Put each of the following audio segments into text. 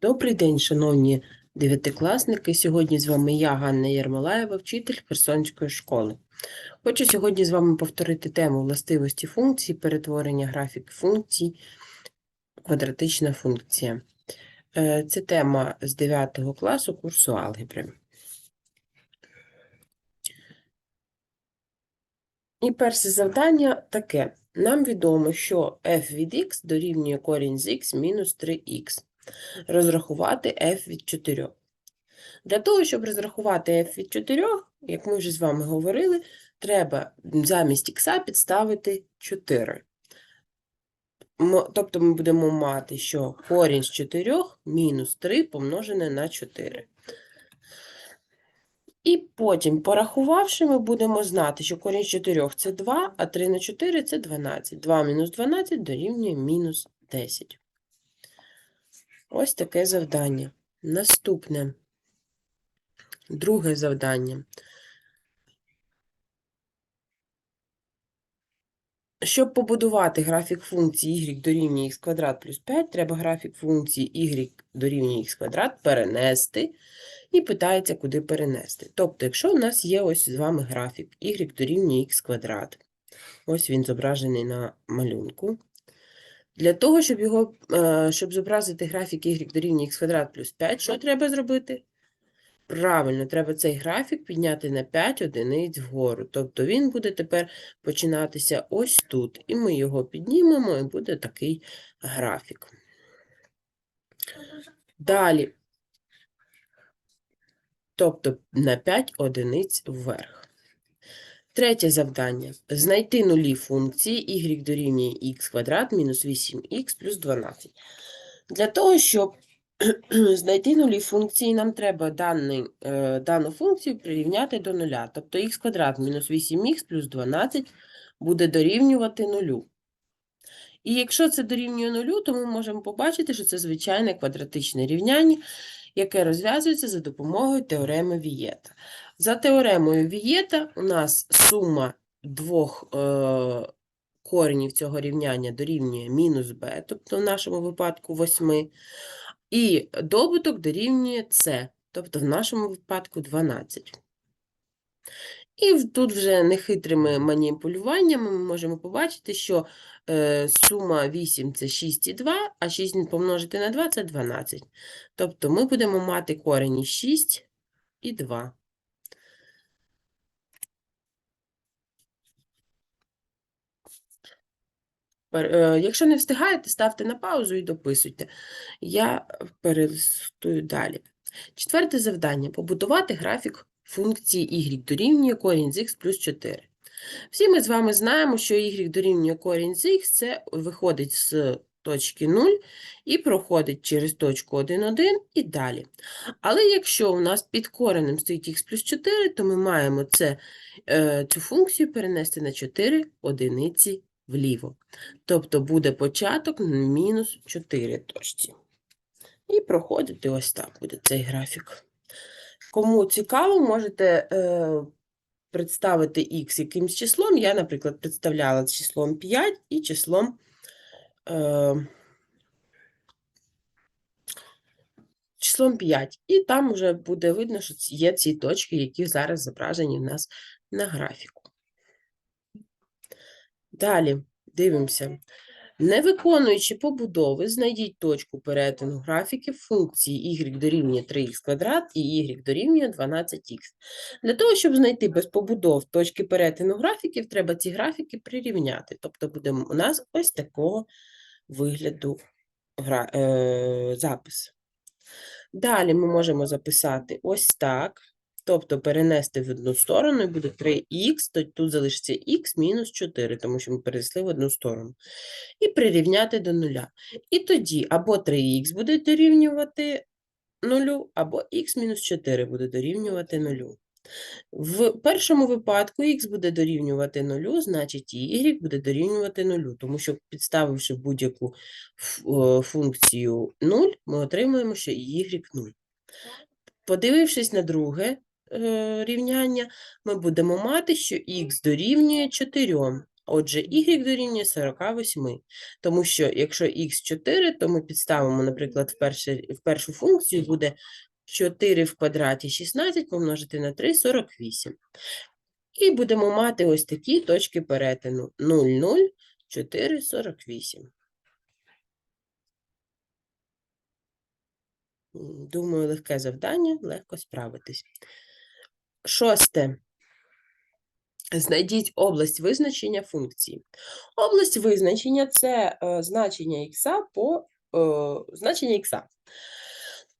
Добрий день, шановні дев'ятикласники. Сьогодні з вами я, Ганна Єрмолаєва, вчитель Херсонської школи. Хочу сьогодні з вами повторити тему властивості функцій, перетворення графік функцій, квадратична функція. Е, Це тема з 9 класу курсу алгебри. І перше завдання таке. Нам відомо, що f від x дорівнює корінь з x мінус 3x. Розрахувати f від 4. Для того, щоб розрахувати f від 4, як ми вже з вами говорили, треба замість x підставити 4. Тобто ми будемо мати, що корінь з 4 мінус 3 помножене на 4. І потім, порахувавши, ми будемо знати, що корінь з 4 – це 2, а 3 на 4 – це 12. 2 мінус 12 дорівнює мінус 10. Ось таке завдання. Наступне. Друге завдання. Щоб побудувати графік функції y дорівнює x квадрат плюс 5, треба графік функції y дорівнює x квадрат перенести. І питається, куди перенести. Тобто, якщо у нас є ось з вами графік y дорівнює x квадрат, ось він зображений на малюнку. Для того, щоб, його, е, щоб зобразити графік y дорівнює x квадрат плюс 5, що треба зробити? Правильно, треба цей графік підняти на 5 одиниць вгору. Тобто він буде тепер починатися ось тут. І ми його піднімемо, і буде такий графік. Далі. Тобто на 5 одиниць вверх. Третє завдання. Знайти нулі функції y дорівнює x квадрат мінус 8х плюс 12. Для того, щоб знайти нулі функції, нам треба даний, е, дану функцію прирівняти до нуля. Тобто х квадрат мінус 8х плюс 12 буде дорівнювати нулю. І якщо це дорівнює нулю, то ми можемо побачити, що це звичайне квадратичне рівняння, яке розв'язується за допомогою теореми Вієта. За теоремою Вієта у нас сума двох е, коренів цього рівняння дорівнює мінус b, тобто в нашому випадку 8, і добуток дорівнює c, тобто в нашому випадку 12. І тут вже нехитрими маніпулюваннями ми можемо побачити, що е, сума 8 – це 6,2, а 6 помножити на 2 – це 12. Тобто ми будемо мати корені 6 і 2. Пер- е, Якщо не встигаєте, ставте на паузу і дописуйте. Я перелистую далі. Четверте завдання. Побудувати графік функції y дорівнює корінь з х плюс 4. Всі ми з вами знаємо, що y дорівнює корінь з х, це виходить з точки 0 і проходить через точку 1, 1 і далі. Але якщо у нас під коренем стоїть х плюс 4, то ми маємо це, е, цю функцію перенести на 4 одиниці вліво. Тобто буде початок мінус 4 точці. І проходити ось так буде цей графік. Кому цікаво, можете е, представити х якимсь числом. Я, наприклад, представляла числом 5 і числом. Е, числом 5. І там вже буде видно, що є ці точки, які зараз зображені в нас на графіку. Далі дивимося. Не виконуючи побудови, знайдіть точку перетину графіків функції y дорівнює 3х квадрат і y дорівнює 12х. Для того, щоб знайти без побудов точки перетину графіків, треба ці графіки прирівняти. Тобто буде у нас ось такого вигляду гра... е... запис. Далі ми можемо записати ось так. Тобто перенести в одну сторону і буде 3х, то тут залишиться х мінус 4, тому що ми перенесли в одну сторону. І прирівняти до нуля. І тоді або 3х буде дорівнювати нулю, або х мінус 4 буде дорівнювати нулю. В першому випадку х буде дорівнювати нулю, значить і y буде дорівнювати нулю, тому що підставивши будь-яку функцію 0, ми отримуємо, що y 0. Подивившись на друге рівняння, ми будемо мати, що х дорівнює 4, Отже, y дорівнює 48. Тому що якщо х 4, то ми підставимо, наприклад, в, перше, в першу функцію буде 4 в квадраті 16 помножити на 3 – 48. І будемо мати ось такі точки перетину 0, 0, 4, 48. Думаю, легке завдання, легко справитись. Шосте. Знайдіть область визначення функції. Область визначення це е, значення х по е, значення х.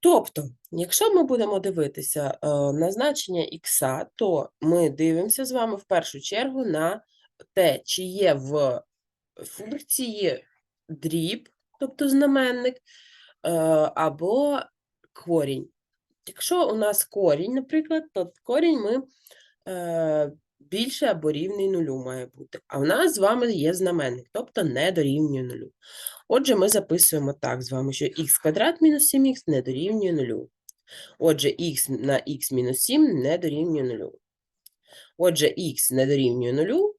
Тобто, якщо ми будемо дивитися е, на значення х, то ми дивимося з вами в першу чергу на те, чи є в функції дріб, тобто знаменник, або корінь. Якщо у нас корінь, наприклад, то корінь ми е, більше або рівний нулю має бути. А в нас з вами є знаменник, тобто не дорівнює нулю. Отже, ми записуємо так з вами, що х квадрат мінус 7х не дорівнює нулю. Отже, х на х мінус 7 не дорівнює нулю. Отже, х не дорівнює нулю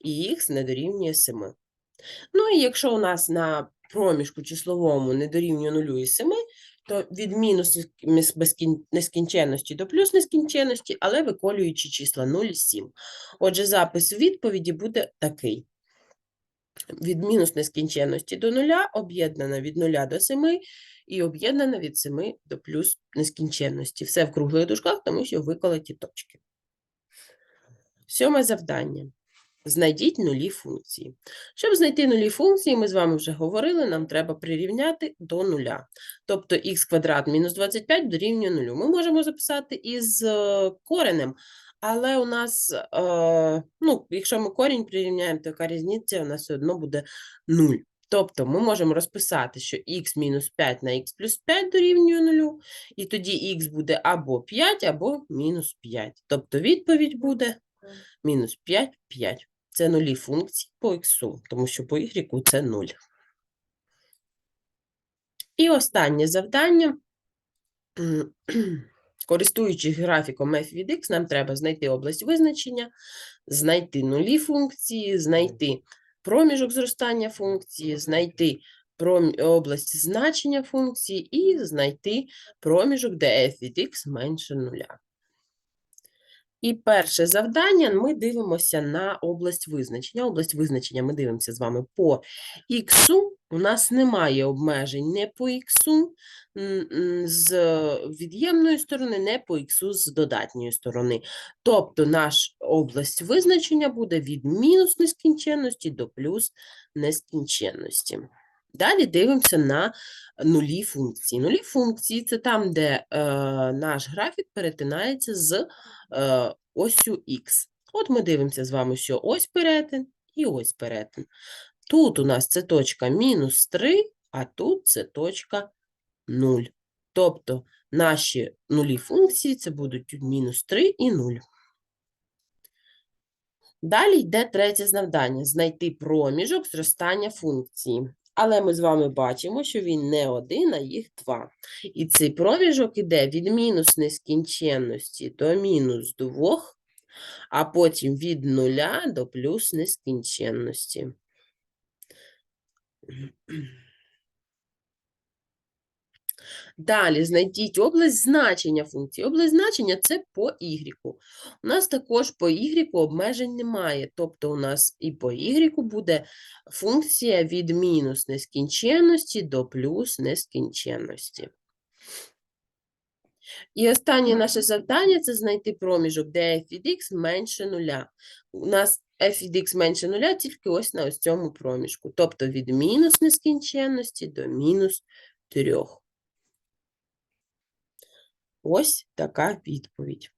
і х не дорівнює 7. Ну і якщо у нас на проміжку числовому не дорівнює нулю і 7, то від мінус нескін- нескінченності до плюс нескінченності, але виколюючи числа 0 7. Отже, запис відповіді буде такий. Від мінус нескінченності до нуля об'єднана від 0 до 7 і об'єднана від 7 до плюс нескінченності. Все в круглих дужках, тому що виколоті точки. Сьоме завдання. Знайдіть нулі функції. Щоб знайти нулі функції, ми з вами вже говорили, нам треба прирівняти до нуля. Тобто х квадрат мінус 25 дорівнює нулю. Ми можемо записати із е, коренем, але у нас, е, ну, якщо ми корінь прирівняємо, то яка різниця, у нас все одно буде 0. Тобто ми можемо розписати, що х мінус 5 на х плюс 5 дорівнює 0, і тоді х буде або 5, або мінус 5. Тобто відповідь буде мінус 5, 5. Це нулі функції по х, тому що по y це 0. І останнє завдання. Користуючись графіком f від x, нам треба знайти область визначення, знайти нулі функції, знайти проміжок зростання функції, знайти область значення функції і знайти проміжок, де f від x менше нуля. І перше завдання ми дивимося на область визначення. Область визначення ми дивимося з вами по х. У нас немає обмежень не по х з від'ємної сторони, не по х з додатньої сторони. Тобто наш область визначення буде від мінус нескінченності до плюс нескінченності. Далі дивимося на нулі функції. Нулі функції це там, де е, наш графік перетинається з е, осю х. От ми дивимося з вами, що ось перетин і ось перетин. Тут у нас це точка мінус 3, а тут це точка 0. Тобто наші нулі функції це будуть мінус 3 і 0. Далі йде третє завдання – знайти проміжок зростання функції. Але ми з вами бачимо, що він не один, а їх два. І цей проміжок іде від мінус нескінченності до мінус двох, а потім від нуля до плюс нескінченності. Далі знайдіть область значення функції. Область значення це по y. У нас також по y обмежень немає. Тобто у нас і по y буде функція від мінус нескінченності до плюс нескінченності. І останнє наше завдання це знайти проміжок, де f від x менше нуля. У нас f від x менше нуля тільки ось на ось цьому проміжку. Тобто від мінус нескінченності до мінус 3. Ось така відповідь.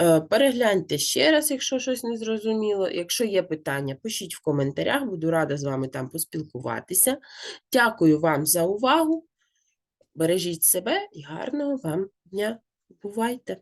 Е, Перегляньте ще раз, якщо щось не зрозуміло. Якщо є питання, пишіть в коментарях, буду рада з вами там поспілкуватися. Дякую вам за увагу. Бережіть себе і гарного вам дня. Бувайте!